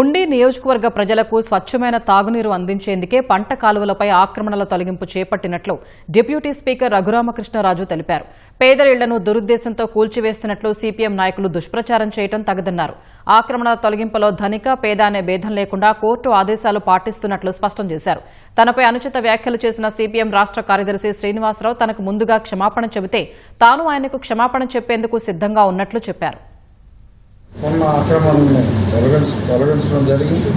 ఉండి నియోజకవర్గ ప్రజలకు స్వచ్ఛమైన తాగునీరు అందించేందుకే పంట కాలువలపై ఆక్రమణల తొలగింపు చేపట్టినట్లు డిప్యూటీ స్పీకర్ రఘురామకృష్ణరాజు తెలిపారు. పేదల ఇళ్ళను దురుద్దేశంతో కూల్చివేస్తున్నట్లు సీపీఎం నాయకులు దుష్ప్రచారం చేయడం తగదన్నారు. ఆక్రమణల తొలగింపులో ధనిక పేద అనే భేదం లేకుండా కోర్టు ఆదేశాలు పాటిస్తున్నట్లు స్పష్టం చేశారు. తనపై అనుచిత వ్యాఖ్యలు చేసిన సీపీఎం రాష్ట్ర కార్యదర్శి శ్రీనివాసరావు తనకు ముందుగా క్షమాపణ చెబితే తాను ఆయనకు క్షమాపణ చెప్పేందుకు సిద్ధంగా ఉన్నట్లు చెప్పారు. ఉన్న అక్రమాన్ని తొలగించ తొలగించడం జరిగింది.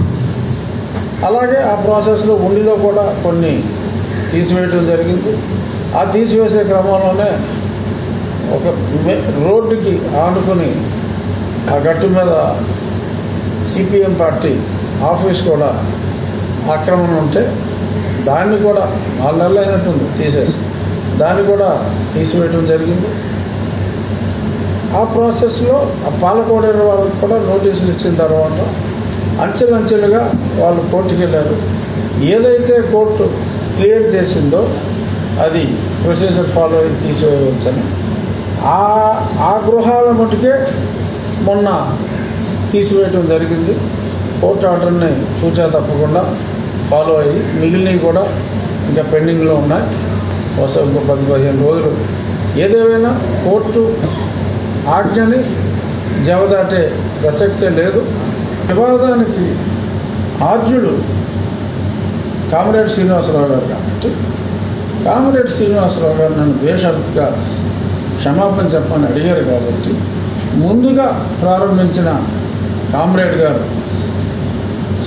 అలాగే ఆ ప్రాసెస్లో ఉండిలో కూడా కొన్ని తీసివేయడం జరిగింది. ఆ తీసివేసే క్రమంలోనే ఒక రోడ్డుకి ఆనుకుని ఆ గట్టు మీద సిపిఎం పార్టీ ఆఫీస్ కూడా ఆక్రమణ ఉంటే దాన్ని కూడా నాలుగు నెలలు అయినట్టుంది తీసేసి. దాన్ని కూడా తీసివేయడం జరిగింది. ఆ ప్రాసెస్లో ఆ పాలకోడేరు వాళ్ళకి కూడా నోటీసులు ఇచ్చిన తర్వాత అంచెలంచెలుగా వాళ్ళు కోర్టుకు వెళ్ళారు ఏదైతే కోర్టు క్లియర్ చేసిందో అది ప్రొసీజర్ ఫాలో అయ్యి తీసివేయవచ్చని. ఆ ఆ గృహాల మటుకే మొన్న తీసివేయడం జరిగింది. కోర్టు ఆర్డర్ని చూచా తప్పకుండా ఫాలో అయ్యి మిగిలినవి కూడా ఇంకా పెండింగ్లో ఉన్నాయి. బహుశా ఇంకో పది పదిహేను రోజులు. ఏదేమైనా కోర్టు ఆజ్ఞని జవదాటే ప్రసక్తే లేదు. వివాదానికి ఆర్జుడు కామరేడ్ శ్రీనివాసరావు గారు కాబట్టి కామరేడ్ శ్రీనివాసరావు గారు నన్ను ద్వేషార్థిగా క్షమాపణ చెప్పని అడిగారు కాబట్టి ముందుగా ప్రారంభించిన కామ్రేడ్ గారు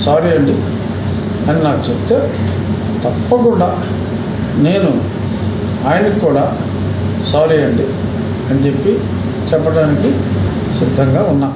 సారీ అండి అని నాకు చెప్తే తప్పకుండా నేను ఆయనకు కూడా సారీ అండి. అని చెప్పి చెప్పడానికి సిద్ధంగా ఉన్నా.